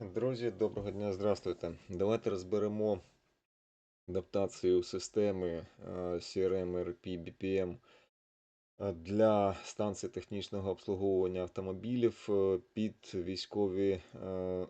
Друзі, доброго дня, здравствуйте. Давайте розберемо адаптацію системи е, CRM, ERP, BPM е, для станції технічного обслуговування автомобілів е, під військові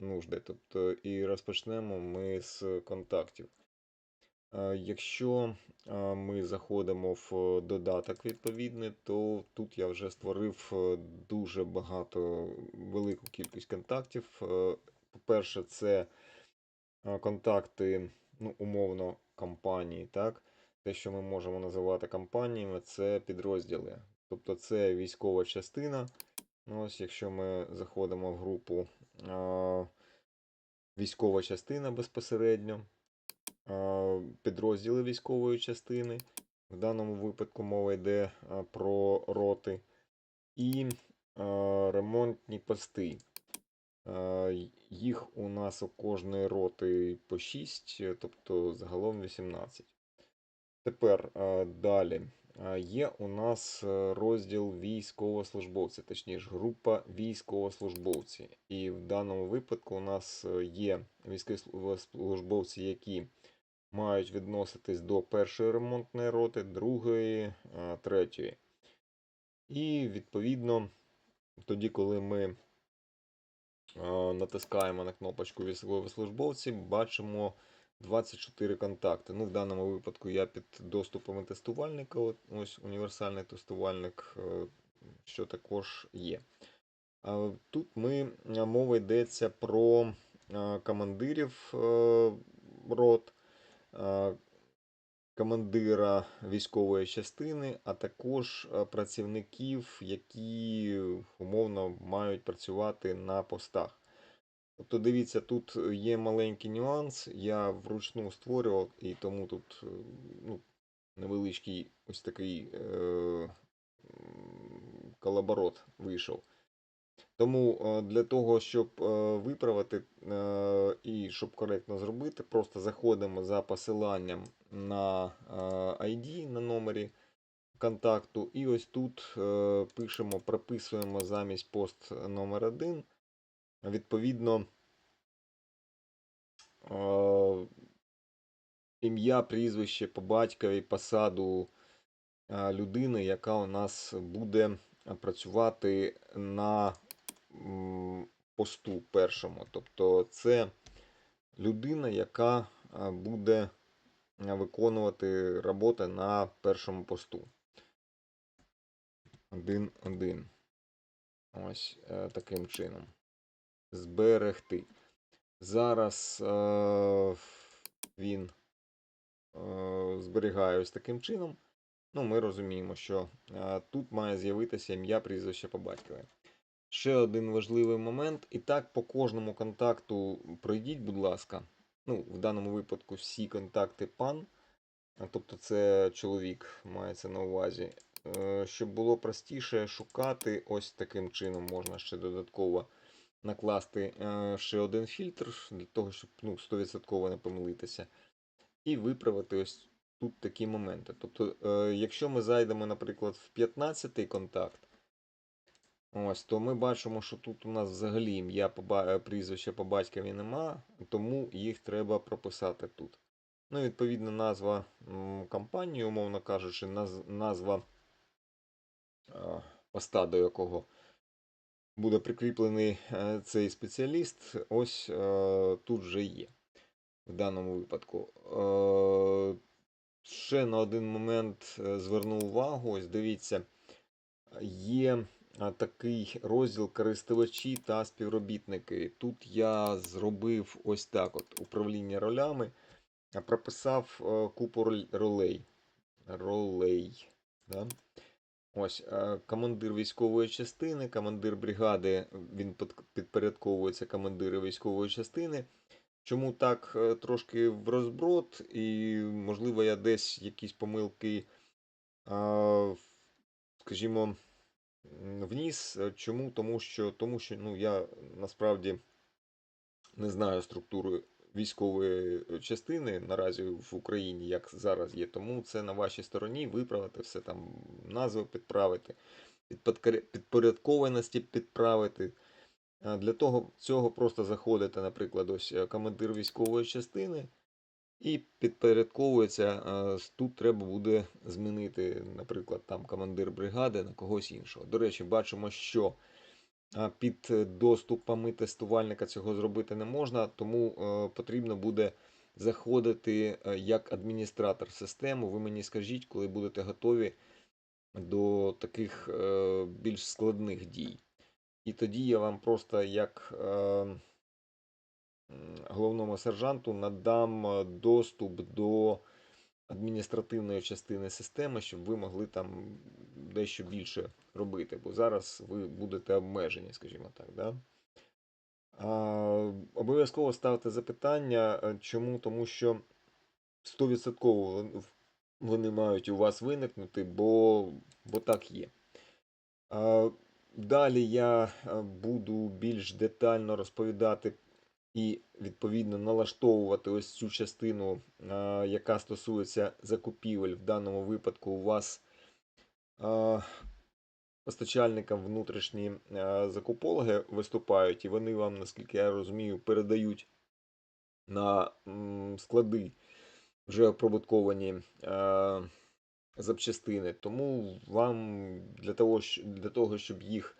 нужди. Тобто, і розпочнемо ми з контактів. Якщо ми заходимо в додаток відповідний, то тут я вже створив дуже багато велику кількість контактів. По-перше, це е, контакти, ну, умовно, компанії, так? Те, що ми можемо називати компаніями, це підрозділи. Тобто це військова частина. Ну, ось, якщо ми заходимо в групу е, військова частина безпосередньо, е, підрозділи військової частини. В даному випадку мова йде про роти і е, ремонтні пости. Е, Їх у нас у кожної роти по 6, тобто загалом 18. Тепер е, далі. Е, Є у нас е, розділ військовослужбовці, точніше, група військовослужбовці. І в даному випадку у нас е, є військовослужбовці, які мають відноситись до першої ремонтної роти, другої, е, третьої. І відповідно, тоді, коли ми е, натискаємо на кнопочку військовослужбовці, бачимо 24 контакти. Ну, в даному випадку я під доступами тестувальника, ось універсальний тестувальник, е, що також є. Тут ми е, мова йдеться про е, командирів е, рот, е, командира військової частини, а також е, працівників, які умовно мають працювати на постах. Тобто, дивіться, тут є маленький нюанс. Я вручну створював, і тому тут е, ну, невеличкий ось такий е, м, колаборот вийшов. Тому е, для того, щоб е, виправити е, і щоб коректно зробити, просто заходимо за посиланням на ID на номері контакту, і ось тут пишемо, прописуємо замість пост номер 1 відповідно ім'я, прізвище по батькові, посаду людини, яка у нас буде працювати на посту першому. Тобто це людина, яка буде виконувати роботи на першому посту. Один, один. Ось е, таким чином. Зберегти. Зараз е, він е, зберігає ось таким чином. Ну, ми розуміємо, що тут має з'явитися ім'я, прізвище по батькові. Ще один важливий момент. І так, по кожному контакту пройдіть, будь ласка. Ну, в даному випадку всі контакти пан, тобто це чоловік мається на увазі. Е, Щоб було простіше шукати, ось таким чином можна ще додатково накласти е, ще один фільтр для того, щоб ну, 100% не помилитися. І виправити ось тут такі моменти. Тобто, е, якщо ми зайдемо, наприклад, в 15-й контакт, ось, то ми бачимо, що тут у нас взагалі ім'я е, прізвища по батькові нема, тому їх треба прописати тут. Ну, відповідно, назва компанії, умовно кажучи, наз- назва е, поста, до якого буде прикріплений е, цей спеціаліст, ось тут вже є в даному випадку. Ще на один момент зверну увагу, ось дивіться, є такий розділ користувачі та співробітники. Тут я зробив ось так: от управління ролями, прописав е, купу ролей. Ролей. Да? Ось е, командир військової частини, командир бригади, він підпорядковується командиру військової частини. Чому так е, трошки в розброд, і, можливо, я десь якісь помилки, скажімо, вніс. Е, Чому? Тому що, тому що ну, я насправді не знаю структури військової е, частини наразі в Україні, як зараз є. Тому це на вашій стороні виправити все там, назви підправити, підпорядкованості підправити. Для того цього просто заходите, наприклад, ось е, командир військової частини і підпорядковується. е, Тут треба буде змінити, наприклад, там командир бригади на когось іншого. До речі, бачимо, що під е, доступами тестувальника цього зробити не можна, тому е, потрібно буде заходити е, як адміністратор системи. Ви мені скажіть, коли будете готові до таких е, більш складних дій. І тоді я вам просто як е, головному сержанту надам е, доступ до адміністративної частини системи, щоб ви могли там дещо більше робити. Бо зараз ви будете обмежені, скажімо так. Да? Обов'язково ставте запитання. е, Чому? Тому що 100% вони мають у вас виникнути, бо, бо так є. Далі я е, буду більш детально розповідати і відповідно налаштовувати ось цю частину, яка стосується закупівель. В даному випадку у вас постачальникам внутрішні закупологи виступають, і вони вам, наскільки я розумію, передають на склади вже оприбутковані е, запчастини. Тому вам для того, для того щоб їх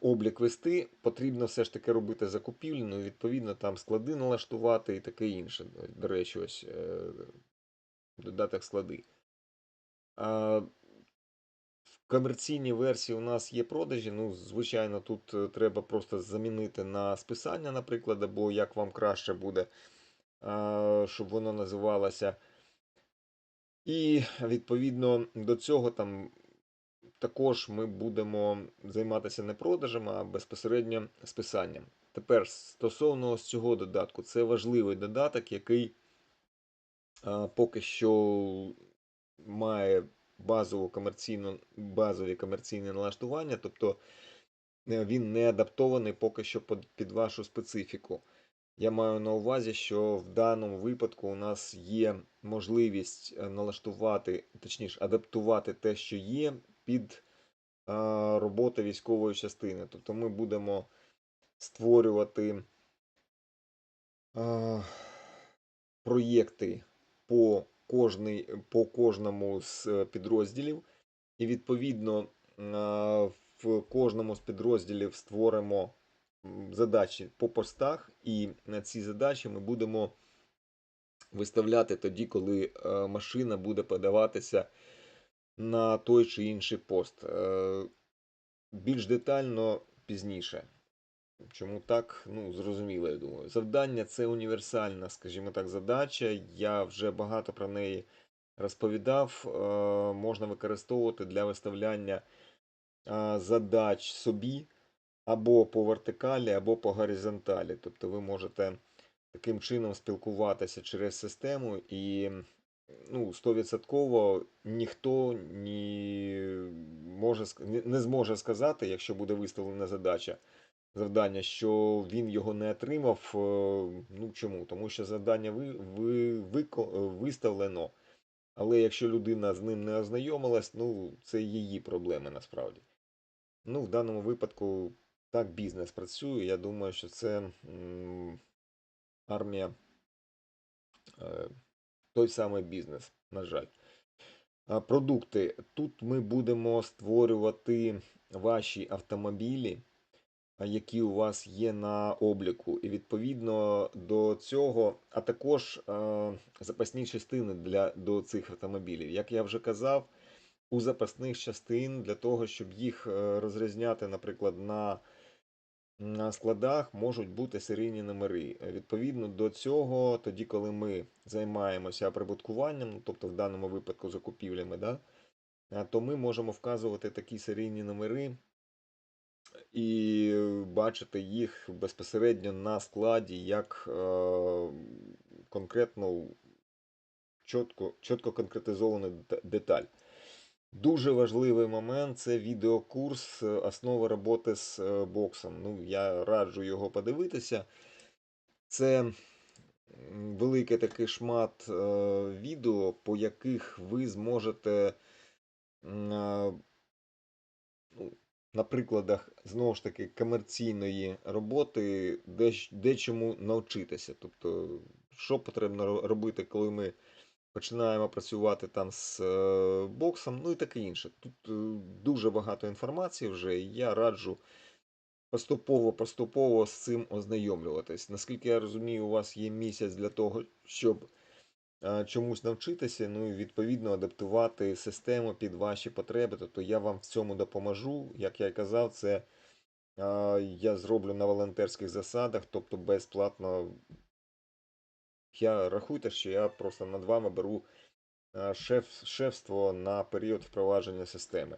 облік вести, потрібно все ж таки робити закупівлю, ну відповідно там склади налаштувати і таке інше. До речі, ось е, додаток склади. В комерційній версії у нас є продажі. Ну, звичайно, тут е, треба просто замінити на списання, наприклад, або як вам краще буде, щоб воно називалося. І відповідно до цього там також ми будемо займатися не продажами, а безпосередньо списанням. Тепер стосовно ось цього додатку, це важливий додаток, який а, поки що має базову комерційну, базові комерційні налаштування, тобто е, він не адаптований поки що під, під вашу специфіку. Я маю на увазі, що в даному випадку у нас є можливість е, налаштувати, точніше, адаптувати те, що є, під а, роботу військової частини. Тобто ми будемо створювати а, проєкти по, кожний, по кожному з е, підрозділів, і відповідно в кожному з підрозділів створимо задачі по постах, і на ці задачі ми будемо виставляти тоді, коли е, машина буде подаватися на той чи інший пост. Е, Більш детально пізніше. Чому так? Ну, зрозуміло, я думаю. Завдання це універсальна, скажімо так, задача. Я вже багато про неї розповідав. Е, Можна використовувати для виставляння е, задач собі або по вертикалі, або по горизонталі. Тобто ви можете таким чином спілкуватися через систему і ну, 100% ніхто не, може, не- зможе сказати, якщо буде виставлена задача, завдання, що він його не отримав. е, Ну чому? Тому що завдання ви, ви, е, виставлено. Але якщо людина з ним не ознайомилась, ну це її проблеми насправді. Ну, в даному випадку так бізнес працює. Я думаю, що це армія, е, той самий бізнес, на жаль. Продукти. Тут ми будемо створювати ваші автомобілі, які у вас є на обліку. І відповідно до цього, а також запасні частини для, до цих автомобілів. Як я вже казав, у запасних частин для того, щоб їх е, розрізняти, наприклад, на, на складах, можуть бути серійні номери. Відповідно до цього, тоді, коли ми займаємося прибуткуванням, тобто в даному випадку закупівлями, да, то ми можемо вказувати такі серійні номери і бачити їх безпосередньо на складі як е, конкретну чітко, чітко конкретизовану деталь. Дуже важливий момент це відеокурс е, основи роботи з е, боксом. Ну, я раджу його подивитися. Це великий такий шмат е, відео, по яких ви зможете ну, на прикладах знову ж таки комерційної роботи дечому навчитися. Тобто, що потрібно робити, коли ми починаємо працювати там з е, боксом, ну і таке інше. Тут е, дуже багато інформації вже, і я раджу поступово-поступово з цим ознайомлюватись. Наскільки я розумію, у вас є місяць для того, щоб е, чомусь навчитися, ну і відповідно адаптувати систему під ваші потреби. Тобто я вам в цьому допоможу. Як я і казав, це я зроблю на волонтерських засадах, тобто безплатно. Я рахуйте, що я просто над вами беру е, шеф, шефство на період впровадження системи.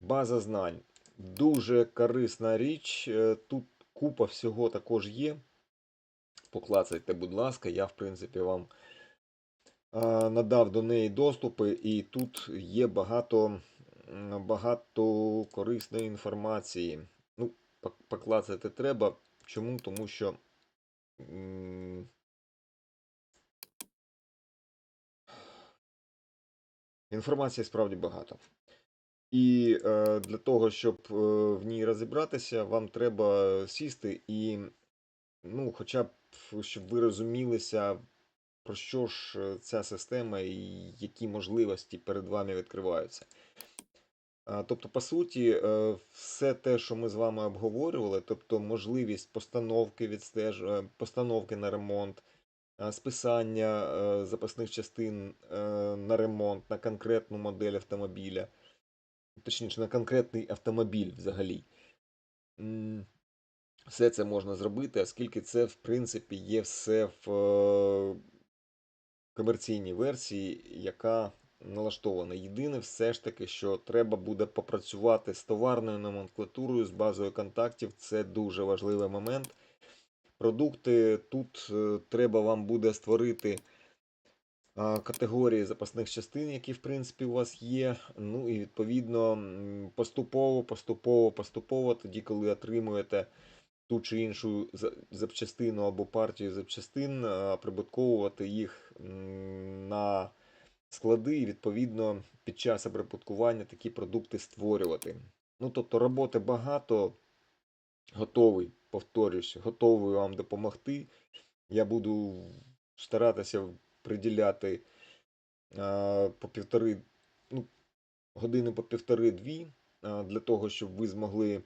База знань. Дуже корисна річ. е, Тут купа всього також є. Поклацайте, будь ласка, я, в принципі, вам е, надав до неї доступи, і тут є багато, багато корисної інформації. Ну, поклацати треба. Чому? Тому що. Інформації справді багато. І е, для того, щоб е, в ній розібратися, вам треба сісти і, ну, хоча б, щоб ви розумілися, про що ж е, ця система і які можливості перед вами відкриваються. Тобто, по суті, е, все те, що ми з вами обговорювали, тобто можливість постановки відстеж... е, постановки на ремонт, списання е, запасних частин е, на ремонт, на конкретну модель автомобіля, точніше, на конкретний автомобіль взагалі. Все це можна зробити, оскільки це, в принципі, є все в е, комерційній версії, яка налаштована. Єдине, все ж таки, що треба буде попрацювати з товарною номенклатурою, з базою контактів. Це дуже важливий момент. Продукти тут е, треба вам буде створити категорії запасних частин, які, в принципі, у вас є. Ну і відповідно поступово, поступово, поступово, тоді, коли отримуєте ту чи іншу запчастину або партію запчастин, прибутковувати їх на склади і відповідно під час обрабаткування такі продукти створювати. Ну, тобто роботи багато, готовий, повторюсь, готовий вам допомогти. Я буду старатися приділяти а, по півтори, ну, години по півтори-дві для того, щоб ви змогли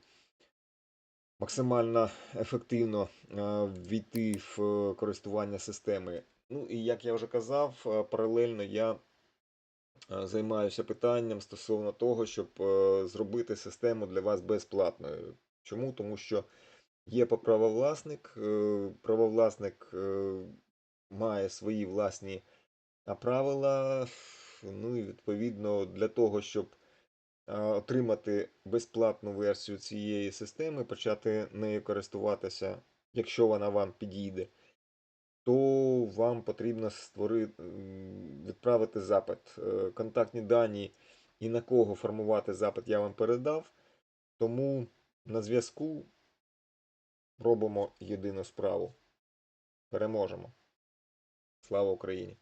максимально ефективно а, ввійти в е, користування системи. Ну і як я вже казав, а, паралельно я займаюся питанням стосовно того, щоб е, зробити систему для вас безплатною. Чому? Тому що є правовласник, е, правовласник е, має свої власні правила. Ну і відповідно для того, щоб отримати безплатну версію цієї системи, почати нею користуватися, якщо вона вам підійде, то вам потрібно створити, відправити запит. Е, Контактні дані і на кого формувати запит я вам передав. Тому на зв'язку робимо єдину справу. Переможемо. Слава Україні!